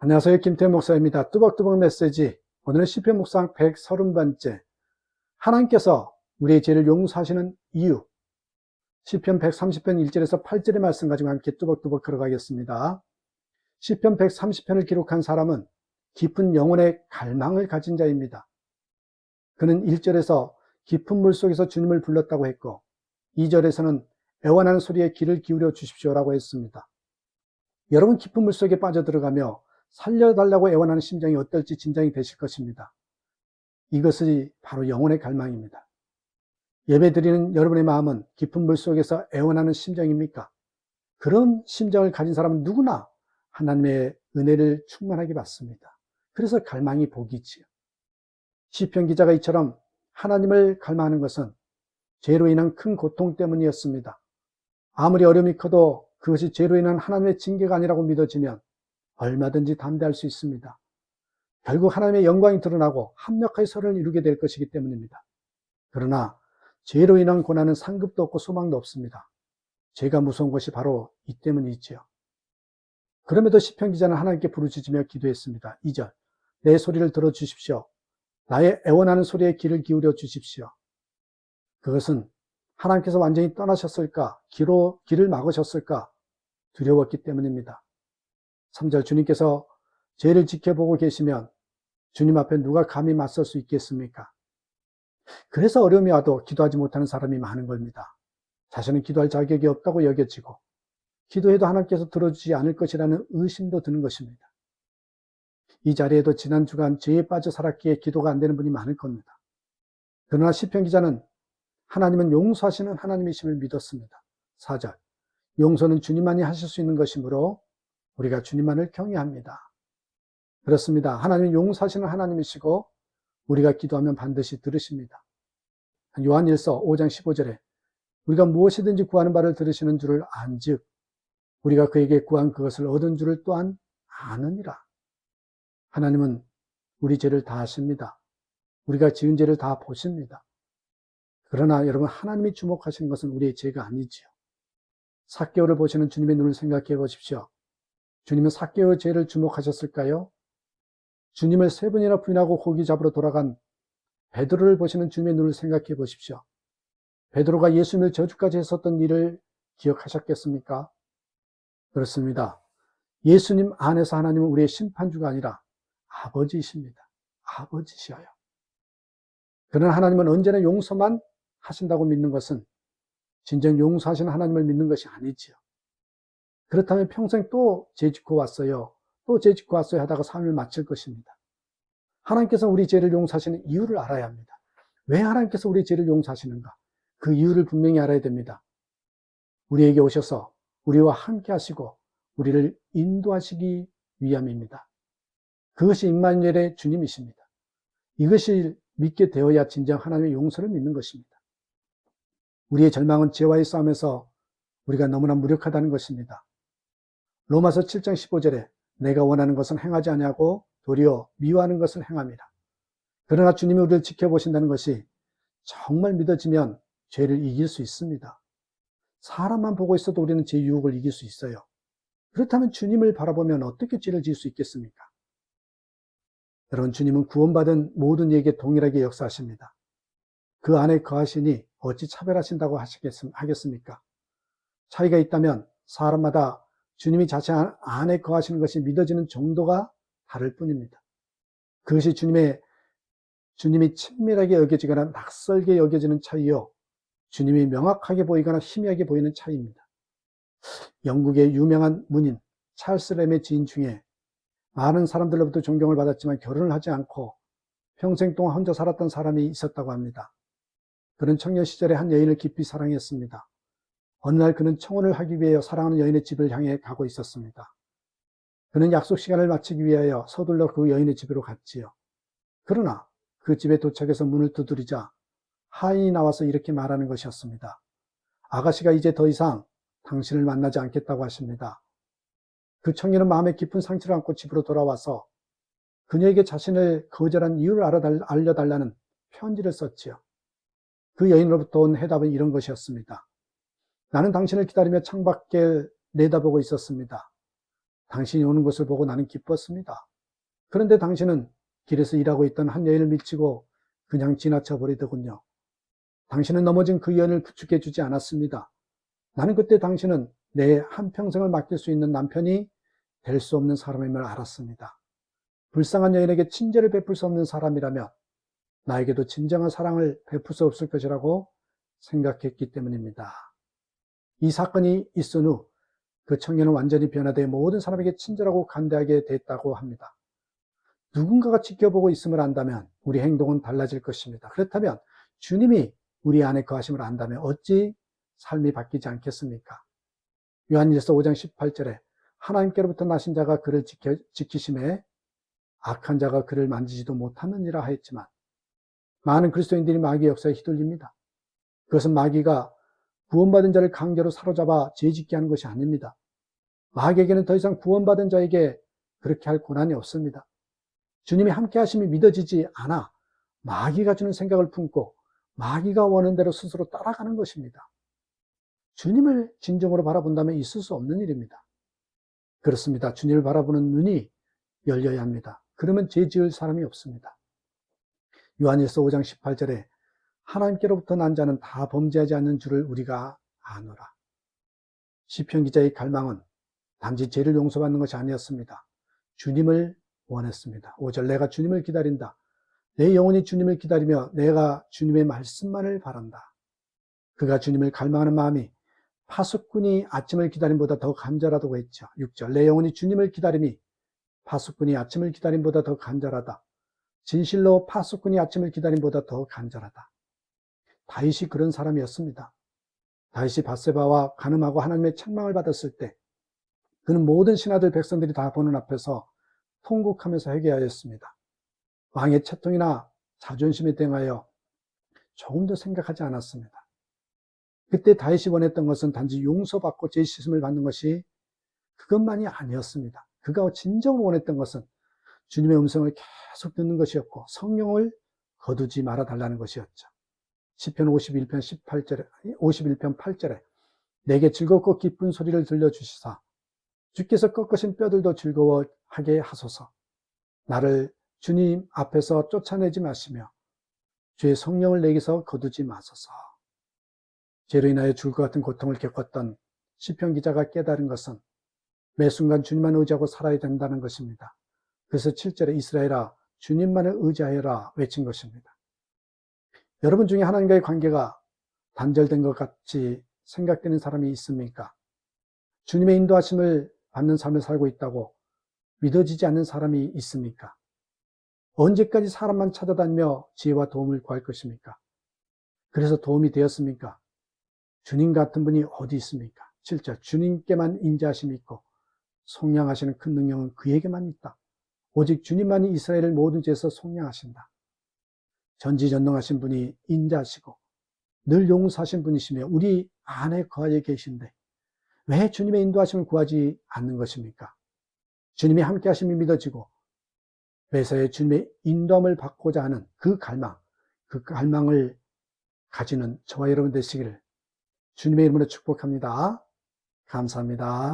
안녕하세요. 김태현 목사입니다. 뚜벅뚜벅 메시지. 오늘은 시편 묵상 130번째. 하나님께서 우리의 죄를 용서하시는 이유. 시편 130편 1절에서 8절의 말씀 가지고 함께 뚜벅뚜벅 걸어가겠습니다. 시편 130편을 기록한 사람은 깊은 영혼의 갈망을 가진 자입니다. 그는 1절에서 깊은 물 속에서 주님을 불렀다고 했고 2절에서는 애원하는 소리에 귀를 기울여 주십시오라고 했습니다. 여러분 깊은 물 속에 빠져들어가며 살려달라고 애원하는 심정이 어떨지 진정이 되실 것입니다. 이것이 바로 영혼의 갈망입니다. 예배 드리는 여러분의 마음은 깊은 물 속에서 애원하는 심정입니까? 그런 심정을 가진 사람은 누구나 하나님의 은혜를 충만하게 받습니다. 그래서 갈망이 복이지요. 시편 기자가 이처럼 하나님을 갈망하는 것은 죄로 인한 큰 고통 때문이었습니다. 아무리 어려움이 커도 그것이 죄로 인한 하나님의 징계가 아니라고 믿어지면 얼마든지 담대할 수 있습니다. 결국 하나님의 영광이 드러나고 합력하여 서를 이루게 될 것이기 때문입니다. 그러나 죄로 인한 고난은 상급도 없고 소망도 없습니다. 죄가 무서운 것이 바로 이 때문이지요. 그럼에도 시편 기자는 하나님께 부르짖으며 기도했습니다. 2절 내 소리를 들어 주십시오. 나의 애원하는 소리에 귀를 기울여 주십시오. 그것은 하나님께서 완전히 떠나셨을까? 기로, 길을 막으셨을까? 두려웠기 때문입니다. 3절 주님께서 죄를 지켜보고 계시면 주님 앞에 누가 감히 맞설 수 있겠습니까? 그래서 어려움이 와도 기도하지 못하는 사람이 많은 겁니다. 자신은 기도할 자격이 없다고 여겨지고 기도해도 하나님께서 들어주지 않을 것이라는 의심도 드는 것입니다. 이 자리에도 지난 주간 죄에 빠져 살았기에 기도가 안 되는 분이 많을 겁니다. 그러나 시편 기자는 하나님은 용서하시는 하나님이심을 믿었습니다. 4절 용서는 주님만이 하실 수 있는 것이므로 우리가 주님만을 경외합니다. 그렇습니다. 하나님은 용서하시는 하나님이시고 우리가 기도하면 반드시 들으십니다. 요한 1서 5장 15절에 우리가 무엇이든지 구하는 바를 들으시는 줄을 안즉 우리가 그에게 구한 그것을 얻은 줄을 또한 아느니라. 하나님은 우리 죄를 다 아십니다. 우리가 지은 죄를 다 보십니다. 그러나 여러분 하나님이 주목하시는 것은 우리의 죄가 아니지요. 사개오를 보시는 주님의 눈을 생각해 보십시오. 주님은 사개오의 죄를 주목하셨을까요? 주님을 세 번이나 부인하고 고기 잡으러 돌아간 베드로를 보시는 주님의 눈을 생각해 보십시오. 베드로가 예수님을 저주까지 했었던 일을 기억하셨겠습니까? 그렇습니다. 예수님 안에서 하나님은 우리의 심판주가 아니라 아버지이십니다. 아버지시여요. 그러나 하나님은 언제나 용서만 하신다고 믿는 것은 진정 용서하시는 하나님을 믿는 것이 아니지요. 그렇다면 평생 또 죄짓고 왔어요. 또 죄짓고 왔어요 하다가 삶을 마칠 것입니다. 하나님께서 우리 죄를 용서하시는 이유를 알아야 합니다. 왜 하나님께서 우리 죄를 용서하시는가? 그 이유를 분명히 알아야 됩니다. 우리에게 오셔서 우리와 함께 하시고 우리를 인도하시기 위함입니다. 그것이 임마누엘의 주님이십니다. 이것이 믿게 되어야 진정 하나님의 용서를 믿는 것입니다. 우리의 절망은 죄와의 싸움에서 우리가 너무나 무력하다는 것입니다. 로마서 7장 15절에 내가 원하는 것은 행하지 아니하고 도리어 미워하는 것을 행합니다. 그러나 주님이 우리를 지켜보신다는 것이 정말 믿어지면 죄를 이길 수 있습니다. 사람만 보고 있어도 우리는 죄 유혹을 이길 수 있어요. 그렇다면 주님을 바라보면 어떻게 죄를 지을 수 있겠습니까? 여러분, 주님은 구원받은 모든 이에게 동일하게 역사하십니다. 그 안에 거하시니 어찌 차별하신다고 하겠습니까? 차이가 있다면 사람마다 주님이 자신 안에 거하시는 것이 믿어지는 정도가 다를 뿐입니다. 그것이 주님의, 주님이 친밀하게 여겨지거나 낯설게 여겨지는 차이요. 주님이 명확하게 보이거나 희미하게 보이는 차이입니다. 영국의 유명한 문인 찰스 램의 지인 중에 많은 사람들로부터 존경을 받았지만 결혼을 하지 않고 평생 동안 혼자 살았던 사람이 있었다고 합니다. 그는 청년 시절에 한 여인을 깊이 사랑했습니다. 어느 날 그는 청혼을 하기 위하여 사랑하는 여인의 집을 향해 가고 있었습니다. 그는 약속 시간을 마치기 위하여 서둘러 그 여인의 집으로 갔지요. 그러나 그 집에 도착해서 문을 두드리자 하인이 나와서 이렇게 말하는 것이었습니다. 아가씨가 이제 더 이상 당신을 만나지 않겠다고 하십니다. 그 청년은 마음에 깊은 상처를 안고 집으로 돌아와서 그녀에게 자신을 거절한 이유를 알려달라는 편지를 썼지요. 그 여인으로부터 온 해답은 이런 것이었습니다. 나는 당신을 기다리며 창밖을 내다보고 있었습니다. 당신이 오는 것을 보고 나는 기뻤습니다. 그런데 당신은 길에서 일하고 있던 한 여인을 밀치고 그냥 지나쳐 버리더군요. 당신은 넘어진 그 여인을 부축해 주지 않았습니다. 나는 그때 당신은 내 한평생을 맡길 수 있는 남편이 될 수 없는 사람임을 알았습니다. 불쌍한 여인에게 친절을 베풀 수 없는 사람이라면 나에게도 진정한 사랑을 베풀 수 없을 것이라고 생각했기 때문입니다. 이 사건이 있은 후 그 청년은 완전히 변화되어 모든 사람에게 친절하고 간대하게 됐다고 합니다. 누군가가 지켜보고 있음을 안다면 우리 행동은 달라질 것입니다. 그렇다면 주님이 우리 안에 거하심을 안다면 어찌 삶이 바뀌지 않겠습니까? 요한일서 5장 18절에 하나님께로부터 나신 자가 그를 지켜, 지키심에 악한 자가 그를 만지지도 못하느니라 하였지만 많은 그리스도인들이 마귀의 역사에 휘둘립니다. 그것은 마귀가 구원받은 자를 강제로 사로잡아 죄짓게 하는 것이 아닙니다. 마귀에게는 더 이상 구원받은 자에게 그렇게 할 권한이 없습니다. 주님이 함께 하심이 믿어지지 않아 마귀가 주는 생각을 품고 마귀가 원하는 대로 스스로 따라가는 것입니다. 주님을 진정으로 바라본다면 있을 수 없는 일입니다. 그렇습니다. 주님을 바라보는 눈이 열려야 합니다. 그러면 죄 지을 사람이 없습니다. 요한일서 5장 18절에 하나님께로부터 난 자는 다 범죄하지 않는 줄을 우리가 아노라. 시편 기자의 갈망은 단지 죄를 용서받는 것이 아니었습니다. 주님을 원했습니다. 5절 내가 주님을 기다린다. 내 영혼이 주님을 기다리며 내가 주님의 말씀만을 바란다. 그가 주님을 갈망하는 마음이 파수꾼이 아침을 기다림보다 더 간절하다고 했죠. 6절 내 영혼이 주님을 기다림이 파수꾼이 아침을 기다림보다 더 간절하다. 진실로 파수꾼이 아침을 기다림보다 더 간절하다. 다윗이 그런 사람이었습니다. 다윗이 바세바와 가늠하고 하나님의 책망을 받았을 때 그는 모든 신하들 백성들이 다 보는 앞에서 통곡하면서 회개하였습니다. 왕의 채통이나 자존심에 대하여 조금도 생각하지 않았습니다. 그때 다윗이 원했던 것은 단지 용서받고 죄 씻음을 받는 것이 그것만이 아니었습니다. 그가 진정으로 원했던 것은 주님의 음성을 계속 듣는 것이었고 성령을 거두지 말아 달라는 것이었죠. 시편 51편 18절에 51편 8절에 내게 즐겁고 기쁜 소리를 들려 주시사 주께서 꺾으신 뼈들도 즐거워하게 하소서. 나를 주님 앞에서 쫓아내지 마시며 주의 성령을 내게서 거두지 마소서. 죄로 인하여 죽을 것 같은 고통을 겪었던 시편 기자가 깨달은 것은 매 순간 주님만 의지하고 살아야 된다는 것입니다. 그래서 7절에 이스라엘아 주님만을 의지하여라 외친 것입니다. 여러분 중에 하나님과의 관계가 단절된 것 같이 생각되는 사람이 있습니까? 주님의 인도하심을 받는 삶을 살고 있다고 믿어지지 않는 사람이 있습니까? 언제까지 사람만 찾아다니며 지혜와 도움을 구할 것입니까? 그래서 도움이 되었습니까? 주님 같은 분이 어디 있습니까? 7절 주님께만 인자하심이 있고 속량하시는 큰 능력은 그에게만 있다. 오직 주님만이 이스라엘을 모든 죄에서 속량하신다. 전지전능하신 분이 인자하시고 늘 용서하신 분이시며 우리 안에 거하여 계신데 왜 주님의 인도하심을 구하지 않는 것입니까? 주님이 함께 하심이 믿어지고 매사에 주님의 인도함을 받고자 하는 그 갈망, 그 갈망을 가지는 저와 여러분 되시기를 주님의 이름으로 축복합니다. 감사합니다.